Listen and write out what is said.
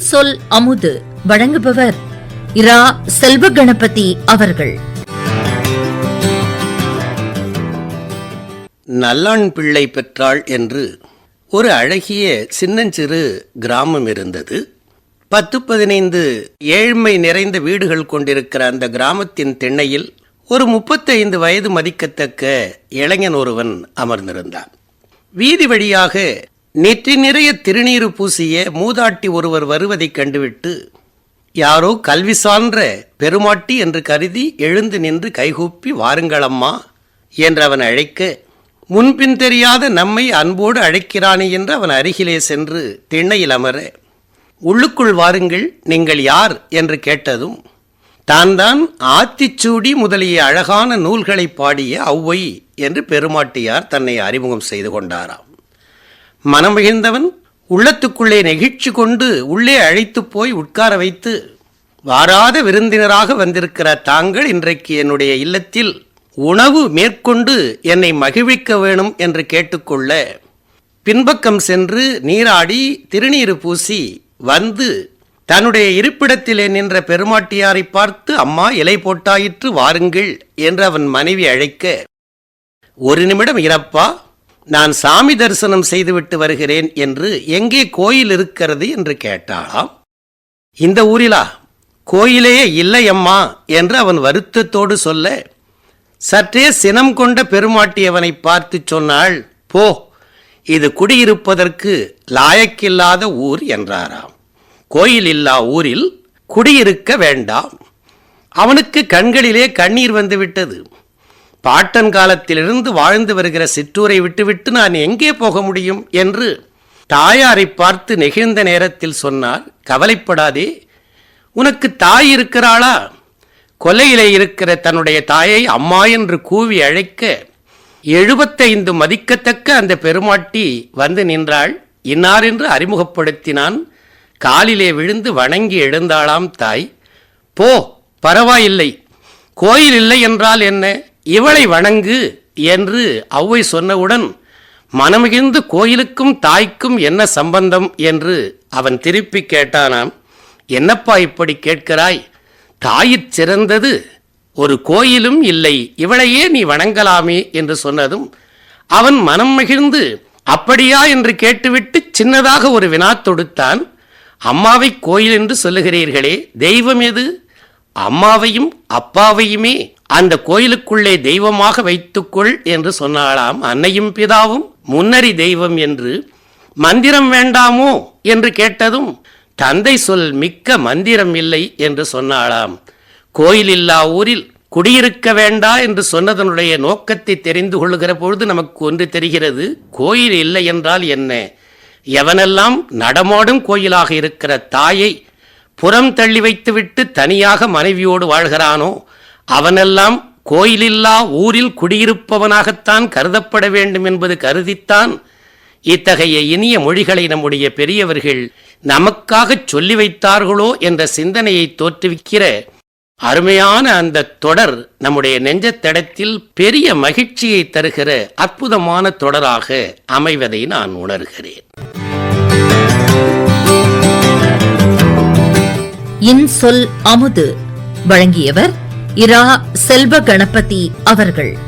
சொல் அமுது. வழங்குபவர் இரா செல்வ கணபதி அவர்கள். நல்லான் பிள்ளை பெற்றாள் என்று ஒரு அழகிய சின்னஞ்சிறு கிராமம் இருந்தது. பத்து பதினைந்து ஏழ்மை நிறைந்த வீடுகள் கொண்டிருக்கிற அந்த கிராமத்தின் திண்ணையில் ஒரு முப்பத்தைந்து வயது மதிக்கத்தக்க இளைஞன் ஒருவன் அமர்ந்திருந்தான். வீதி வழியாக நெற்றி நிறைய திருநீறு பூசிய மூதாட்டி ஒருவர் வருவதைக் கண்டுவிட்டு யாரோ கல்வி சான்ற பெருமாட்டி என்று கருதி எழுந்து நின்று கைகூப்பி வாருங்களம்மா என்று அவன் அழைக்க முன்பின் தெரியாத நம்மை அன்போடு அழைக்கிறானே என்று அவன் அருகிலே சென்று திண்ணையில் அமர உள்ளுக்குள் வாருங்கள் நீங்கள் யார்? என்று கேட்டதும் தான் தான் ஆத்திச்சூடி முதலிய அழகான நூல்களை பாடிய ஔவை என்று பெருமாட்டியார் தன்னை அறிமுகம் செய்து கொண்டாராம். மனமகிழ்ந்தவன் உள்ளத்துக்குள்ளே நெகிழ்ச்சி கொண்டு உள்ளே அழைத்துப் போய் உட்கார வைத்து வாராத விருந்தினராக வந்திருக்கிற தாங்கள் இன்றைக்கு என்னுடைய இல்லத்தில் உணவு மேற்கொண்டு என்னை மகிழ்விக்க வேணும் என்று கேட்டுக்கொள்ள பின்பக்கம் சென்று நீராடி திருநீறு பூசி வந்து தன்னுடைய இருப்பிடத்திலே நின்ற பெருமாட்டியாரை பார்த்து அம்மா இலை போட்டாயிற்று வாருங்கள் என்று அவன் மனைவி அழைக்க ஒரு நிமிடம் இறப்பா நான் சாமி தரிசனம் செய்துவிட்டு வருகிறேன் என்று எங்கே கோயில் இருக்கிறது என்று கேட்டாளாம். இந்த ஊரிலா? கோயிலேயே இல்லை அம்மா என்று அவன் வருத்தத்தோடு சொல்ல சற்றே சினம் கொண்ட பெருமாட்டியவனை பார்த்து சொன்னாள் போ இது குடியிருப்பதற்கு லாயக்கில்லாத ஊர் என்றாராம். கோயில் இல்லா ஊரில் குடியிருக்க வேண்டாம். அவனுக்கு கண்களிலே கண்ணீர் வந்துவிட்டது பாட்டன் காலத்திலிருந்து வாழ்ந்து வருகிற சிற்றூரை விட்டுவிட்டு நான் எங்கே போக முடியும் என்று தாயாரை பார்த்து நெகிழ்ந்த நேரத்தில் சொன்னார் கவலைப்படாதே உனக்கு தாய் இருக்கிறாளா? கொலையிலே இருக்கிற தன்னுடைய தாயை அம்மா என்று கூவி அழைக்க எழுபத்தைந்து மதிக்கத்தக்க அந்த பெருமாட்டி வந்து நின்றாள். இன்னார் என்று அறிமுகப்படுத்தினான். காலிலே விழுந்து வணங்கி எழுந்தாளாம் தாய். போ பரவாயில்லை. கோயில் இல்லை என்றால் என்ன? இவளை வணங்கு என்று ஔவை சொன்னவுடன் மனமிகுந்து கோயிலுக்கும் தாய்க்கும் என்ன சம்பந்தம் என்று அவன் திருப்பி கேட்டானாம். என்னப்பா இப்படி கேட்கிறாய்? தாயிற் சிறந்தது. ஒரு கோயிலும் இல்லை. இவளையே நீ வணங்கலாமே என்று சொன்னதும் அவன் மனம் மகிழ்ந்து அப்படியா என்று கேட்டுவிட்டு சின்னதாக ஒரு வினா தொடுத்தான். அம்மாவை கோயில் என்று சொல்லுகிறீர்களே தெய்வம் எது? அம்மாவையும் அப்பாவையுமே அந்த கோயிலுக்குள்ளே தெய்வமாக வைத்துக்கொள் என்று சொன்னாளாம். அன்னையும் பிதாவும் முன்னறி தெய்வம் என்று மந்திரம் வேண்டாமோ? என்று கேட்டதும் தந்தை சொல் மிக்க மந்திரம் இல்லை என்று சொன்னாளாம். கோயில் இல்லா ஊரில் குடியிருக்க வேண்டா? என்று சொன்னதனுடைய நோக்கத்தை தெரிந்து கொள்ளுகிற பொழுது நமக்கு ஒன்று தெரிகிறது கோயில் இல்லை என்றால் என்ன? எவனெல்லாம் நடமாடும் கோயிலாக இருக்கிற தாயை புறம் தள்ளி வைத்துவிட்டு தனியாக மனைவியோடு வாழ்கிறானோ அவனெல்லாம் கோயிலில்லா ஊரில் குடியிருப்பவனாகத்தான் கருதப்பட வேண்டும் என்பது கருதித்தான் இத்தகைய இனிய மொழிகளை நம்முடைய பெரியவர்கள் நமக்காகச் சொல்லி வைத்தார்களோ என்ற சிந்தனையை தோற்றுவிக்கிற அருமையான அந்த தொடர் நம்முடைய நெஞ்சத்தடத்தில் பெரிய மகிழ்ச்சியை தருகிற அற்புதமான தொடராக அமைவதை நான் உணர்கிறேன். இன்சொல் அமுது. வழங்கியவர் இரா செல்வ கணபதி அவர்கள்.